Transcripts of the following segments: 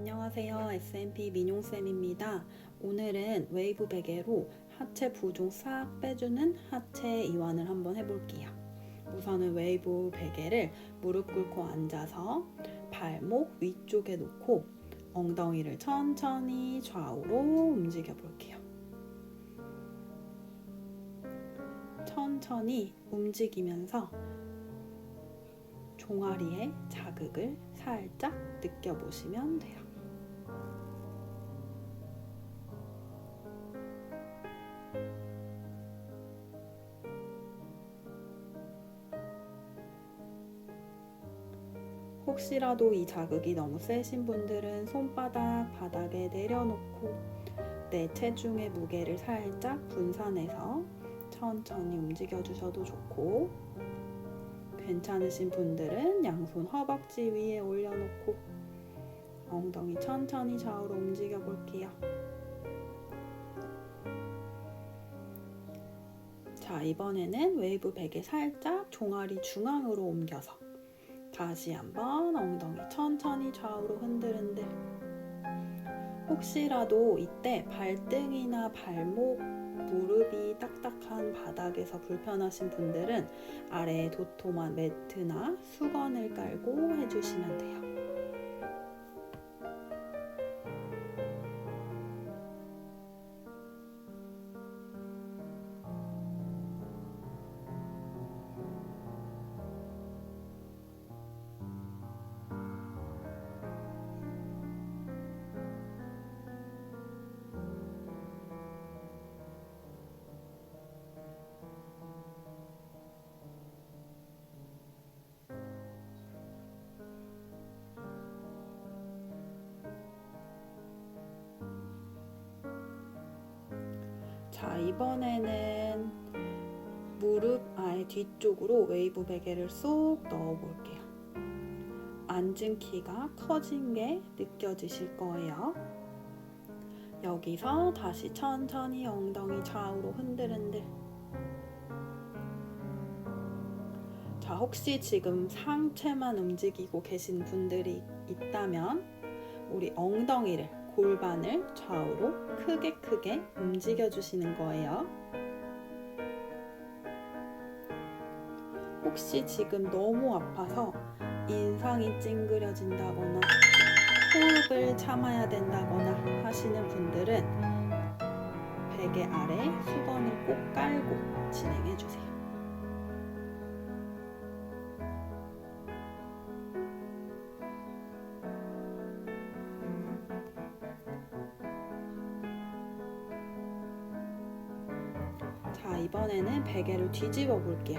안녕하세요. SMP 민용쌤입니다. 오늘은 웨이브 베개로 하체 부종 싹 빼주는 하체 이완을 한번 해볼게요. 우선은 웨이브 베개를 무릎 꿇고 앉아서 발목 위쪽에 놓고 엉덩이를 천천히 좌우로 움직여 볼게요. 천천히 움직이면서 종아리에 자극을 살짝 느껴보시면 돼요. 혹시라도 이 자극이 너무 세신 분들은 손바닥 바닥에 내려놓고 내 체중의 무게를 살짝 분산해서 천천히 움직여 주셔도 좋고 괜찮으신 분들은 양손 허벅지 위에 올려놓고 엉덩이 천천히 좌우로 움직여 볼게요. 자, 이번에는 웨이브 베개 살짝 종아리 중앙으로 옮겨서 다시 한번 엉덩이 천천히 좌우로 흔들흔들. 혹시라도 이때 발등이나 발목, 무릎이 딱딱한 바닥에서 불편하신 분들은 아래에 도톰한 매트나 수건을 깔고 해주시면 돼요. 자, 이번에는 무릎 아예 뒤쪽으로 웨이브 베개를 쏙 넣어 볼게요. 앉은 키가 커진 게 느껴지실 거예요. 여기서 다시 천천히 엉덩이 좌우로 흔들흔들. 자, 혹시 지금 상체만 움직이고 계신 분들이 있다면 우리 엉덩이를 골반을 좌우로 크게 크게 움직여 주시는 거예요. 혹시 지금 너무 아파서 인상이 찡그려진다거나 호흡을 참아야 된다거나 하시는 분들은 베개 아래 수건을 꼭 깔고 진행해 주세요. 이번에는 베개를 뒤집어 볼게요.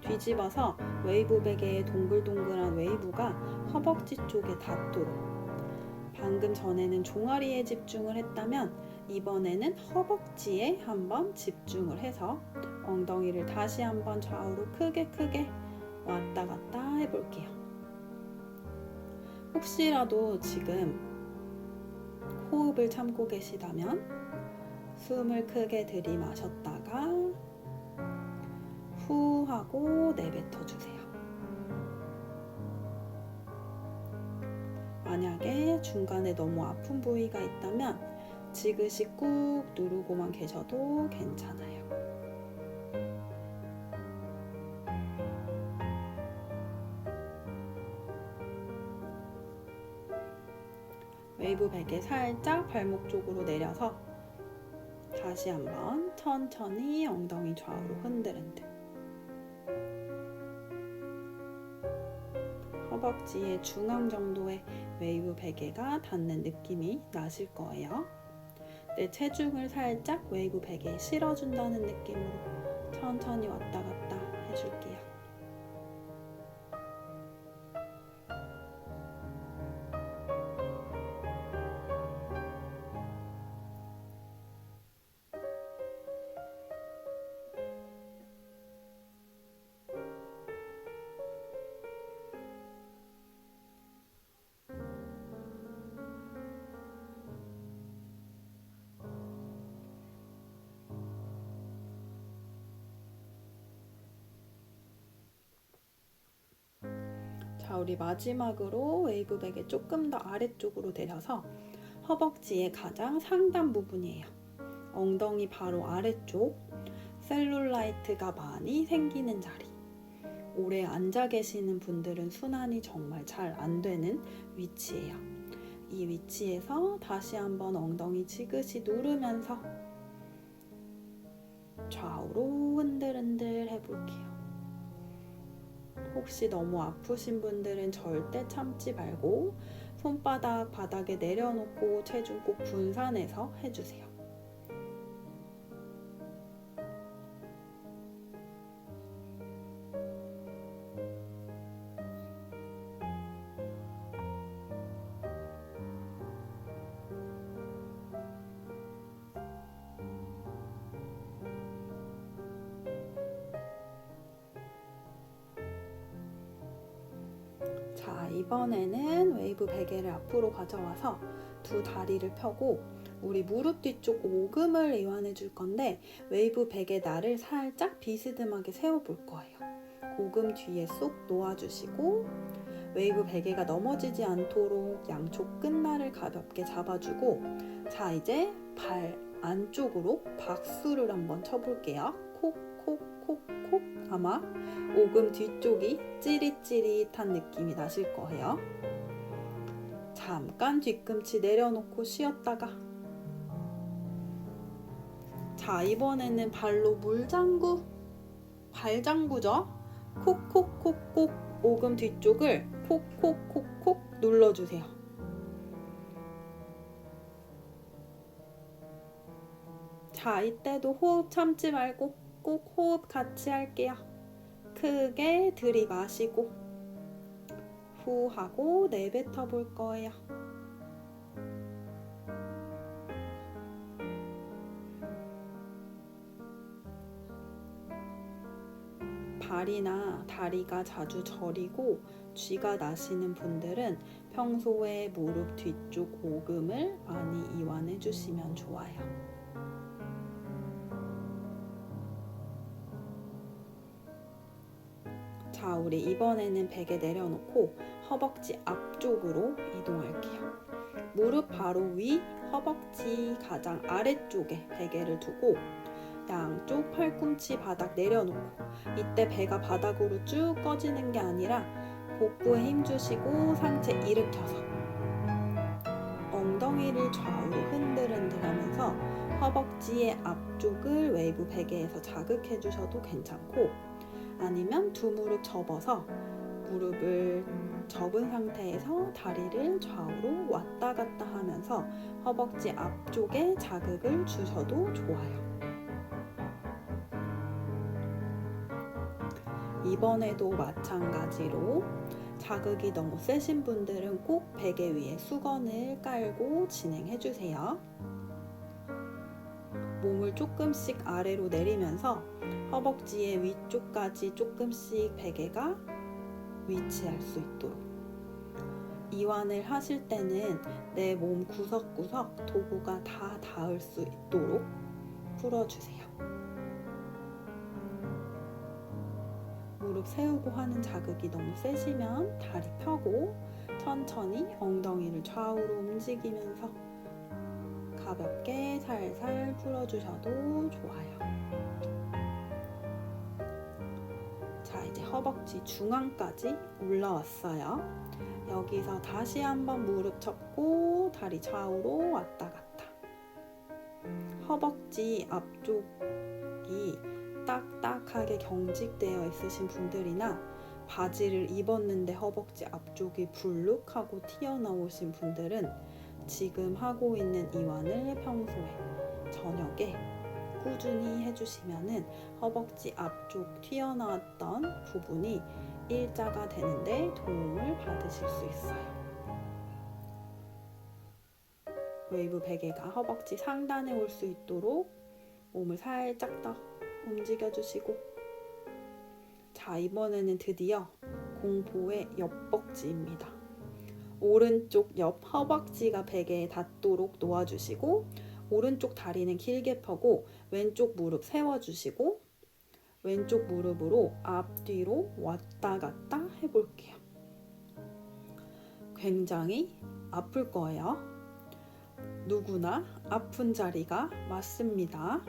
뒤집어서 웨이브 베개의 동글동글한 웨이브가 허벅지 쪽에 닿도록. 방금 전에는 종아리에 집중을 했다면 이번에는 허벅지에 한번 집중을 해서 엉덩이를 다시 한번 좌우로 크게 크게 왔다 갔다 해볼게요. 혹시라도 지금 호흡을 참고 계시다면 숨을 크게 들이마셨다가 후 하고 내뱉어 주세요. 만약에 중간에 너무 아픈 부위가 있다면 지그시 꾹 누르고만 계셔도 괜찮아요. 웨이브 베개 살짝 발목 쪽으로 내려서 다시 한번 천천히 엉덩이 좌우로 흔들흔들. 허벅지의 중앙 정도의 웨이브 베개가 닿는 느낌이 나실 거예요. 내 체중을 살짝 웨이브 베개에 실어준다는 느낌으로 천천히 왔다 갔다 자, 우리 마지막으로 웨이브 베개 조금 더 아래쪽으로 내려서 허벅지의 가장 상단 부분이에요. 엉덩이 바로 아래쪽 셀룰라이트가 많이 생기는 자리. 오래 앉아 계시는 분들은 순환이 정말 잘 안 되는 위치예요. 이 위치에서 다시 한번 엉덩이 지그시 누르면서 좌우로 흔들흔들 해볼게요. 혹시 너무 아프신 분들은 절대 참지 말고 손바닥 바닥에 내려놓고 체중 꼭 분산해서 해주세요. 이번에는 웨이브 베개를 앞으로 가져와서 두 다리를 펴고 우리 무릎 뒤쪽 오금을 이완해 줄 건데 웨이브 베개 날을 살짝 비스듬하게 세워 볼 거예요. 오금 뒤에 쏙 놓아 주시고 웨이브 베개가 넘어지지 않도록 양쪽 끝날을 가볍게 잡아주고 자, 이제 발 안쪽으로 박수를 한번 쳐볼게요. 콕 콕콕콕 아마 오금 뒤쪽이 찌릿찌릿한 느낌이 나실 거예요. 잠깐 뒤꿈치 내려놓고 쉬었다가 자 이번에는 발로 물장구 발장구죠 콕콕콕콕 오금 뒤쪽을 콕콕콕콕 눌러주세요 자 이때도 호흡 참지 말고 꼭 호흡 같이 할게요 크게 들이마시고 후 하고 내뱉어 볼 거예요. 발이나 다리가 자주 저리고 쥐가 나시는 분들은 평소에 무릎 뒤쪽 오금을 많이 이완해 주시면 좋아요. 자, 우리 이번에는 베개 내려놓고 허벅지 앞쪽으로 이동할게요. 무릎 바로 위, 허벅지 가장 아래쪽에 베개를 두고 양쪽 팔꿈치 바닥 내려놓고 이때 배가 바닥으로 쭉 꺼지는 게 아니라 복부에 힘 주시고 상체 일으켜서 엉덩이를 좌우로 흔들흔들 하면서 허벅지의 앞쪽을 웨이브 베개에서 자극해 주셔도 괜찮고 아니면 두 무릎 접어서 무릎을 접은 상태에서 다리를 좌우로 왔다 갔다 하면서 허벅지 앞쪽에 자극을 주셔도 좋아요. 이번에도 마찬가지로 자극이 너무 세신 분들은 꼭 베개 위에 수건을 깔고 진행해 주세요. 몸을 조금씩 아래로 내리면서 허벅지의 위쪽까지 조금씩 베개가 위치할 수 있도록 이완을 하실 때는 내 몸 구석구석 도구가 다 닿을 수 있도록 풀어주세요. 무릎 세우고 하는 자극이 너무 세시면 다리 펴고 천천히 엉덩이를 좌우로 움직이면서 가볍게 살살 풀어주셔도 좋아요. 허벅지 중앙까지 올라왔어요. 여기서 다시 한번 무릎 접고 다리 좌우로 왔다 갔다. 허벅지 앞쪽이 딱딱하게 경직되어 있으신 분들이나 바지를 입었는데 허벅지 앞쪽이 불룩하고 튀어나오신 분들은 지금 하고 있는 이완을 평소에 저녁에 꾸준히 해주시면은 허벅지 앞쪽 튀어나왔던 부분이 일자가 되는데 도움을 받으실 수 있어요. 웨이브 베개가 허벅지 상단에 올 수 있도록 몸을 살짝 더 움직여주시고 자 이번에는 드디어 공포의 옆벅지입니다. 오른쪽 옆 허벅지가 베개에 닿도록 놓아주시고 오른쪽 다리는 길게 펴고 왼쪽 무릎 세워주시고 왼쪽 무릎으로 앞뒤로 왔다 갔다 해볼게요. 굉장히 아플 거예요. 누구나 아픈 자리가 맞습니다.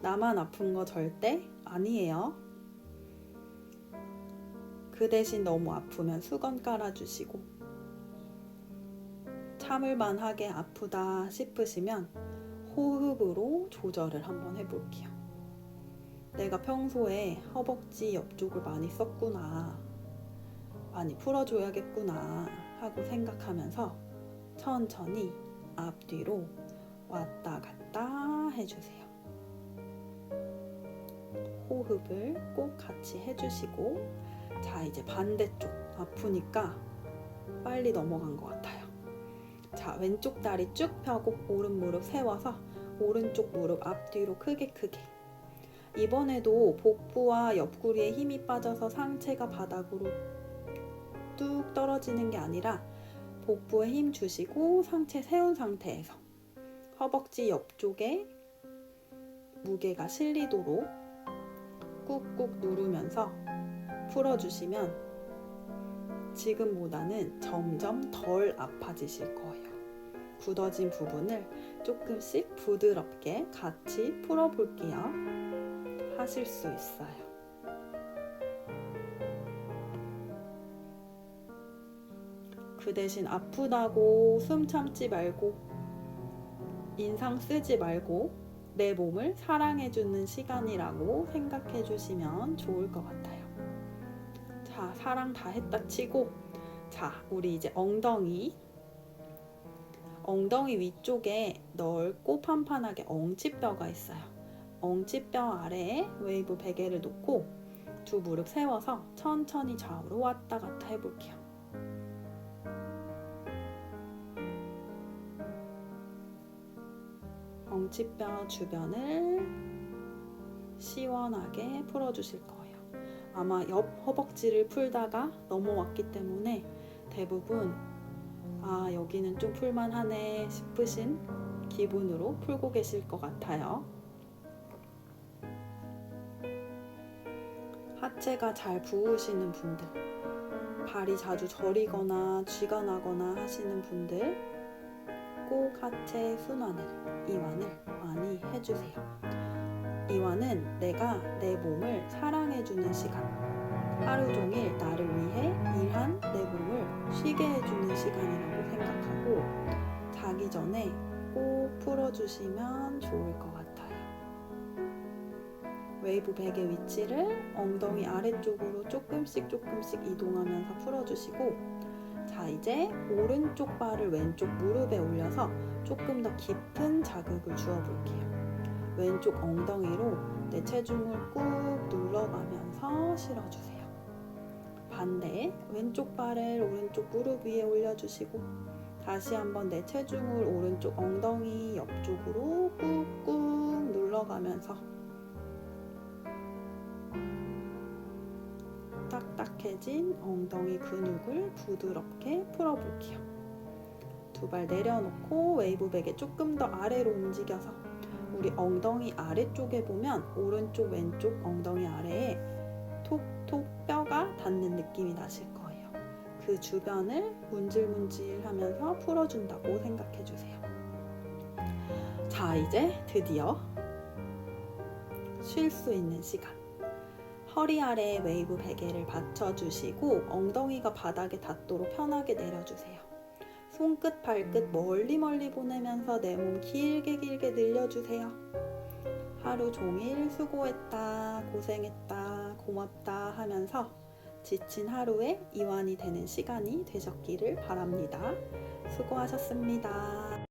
나만 아픈 거 절대 아니에요. 그 대신 너무 아프면 수건 깔아주시고 참을만 하게 아프다 싶으시면 호흡으로 조절을 한번 해볼게요. 내가 평소에 허벅지 옆쪽을 많이 썼구나. 많이 풀어줘야겠구나 하고 생각하면서 천천히 앞뒤로 왔다 갔다 해주세요. 호흡을 꼭 같이 해주시고 자 이제 반대쪽 아프니까 빨리 넘어간 것 같아요. 자 왼쪽 다리 쭉 펴고 오른 무릎 세워서 오른쪽 무릎 앞뒤로 크게 크게. 이번에도 복부와 옆구리에 힘이 빠져서 상체가 바닥으로 뚝 떨어지는 게 아니라 복부에 힘 주시고 상체 세운 상태에서 허벅지 옆쪽에 무게가 실리도록 꾹꾹 누르면서 풀어주시면 지금보다는 점점 덜 아파지실 거예요. 굳어진 부분을 조금씩 부드럽게 같이 풀어볼게요. 하실 수 있어요. 그 대신 아프다고 숨 참지 말고 인상 쓰지 말고 내 몸을 사랑해주는 시간이라고 생각해 주시면 좋을 것 같아요. 자, 사랑 다 했다 치고, 자, 우리 이제 엉덩이. 엉덩이 위쪽에 넓고 판판하게 엉치뼈가 있어요. 엉치뼈 아래에 웨이브 베개를 놓고 두 무릎 세워서 천천히 좌우로 왔다 갔다 해볼게요. 엉치뼈 주변을 시원하게 풀어주실 거예요. 아마 옆 허벅지를 풀다가 넘어왔기 때문에 대부분 아, 여기는 좀 풀만하네 싶으신 기분으로 풀고 계실 것 같아요. 하체가 잘 부으시는 분들, 발이 자주 저리거나 쥐가 나거나 하시는 분들, 꼭 하체 순환을, 이완을 많이 해주세요. 이완은 내가 내 몸을 사랑해주는 시간. 하루 종일 나를 위해 일한 내 몸을 쉬게 해주는 시간이라고 생각하고 자기 전에 꼭 풀어주시면 좋을 것 같아요. 웨이브 베개 위치를 엉덩이 아래쪽으로 조금씩 조금씩 이동하면서 풀어주시고 자 이제 오른쪽 발을 왼쪽 무릎에 올려서 조금 더 깊은 자극을 주어볼게요. 왼쪽 엉덩이로 내 체중을 꾹 눌러가면서 실어주세요. 반대 왼쪽 발을 오른쪽 무릎 위에 올려주시고 다시 한번 내 체중을 오른쪽 엉덩이 옆쪽으로 꾹꾹 눌러가면서 딱딱해진 엉덩이 근육을 부드럽게 풀어볼게요. 두 발 내려놓고 웨이브 베개 조금 더 아래로 움직여서 우리 엉덩이 아래쪽에 보면 오른쪽 왼쪽 엉덩이 아래에 톡톡 뼈가 닿는 느낌이 나실 거예요. 그 주변을 문질문질 하면서 풀어준다고 생각해 주세요. 자, 이제 드디어 쉴 수 있는 시간. 허리 아래에 웨이브 베개를 받쳐주시고 엉덩이가 바닥에 닿도록 편하게 내려주세요. 손끝, 발끝 멀리 멀리 보내면서 내 몸 길게 길게 늘려주세요. 하루 종일 수고했다, 고생했다, 고맙다 하면서 지친 하루에 이완이 되는 시간이 되셨기를 바랍니다. 수고하셨습니다.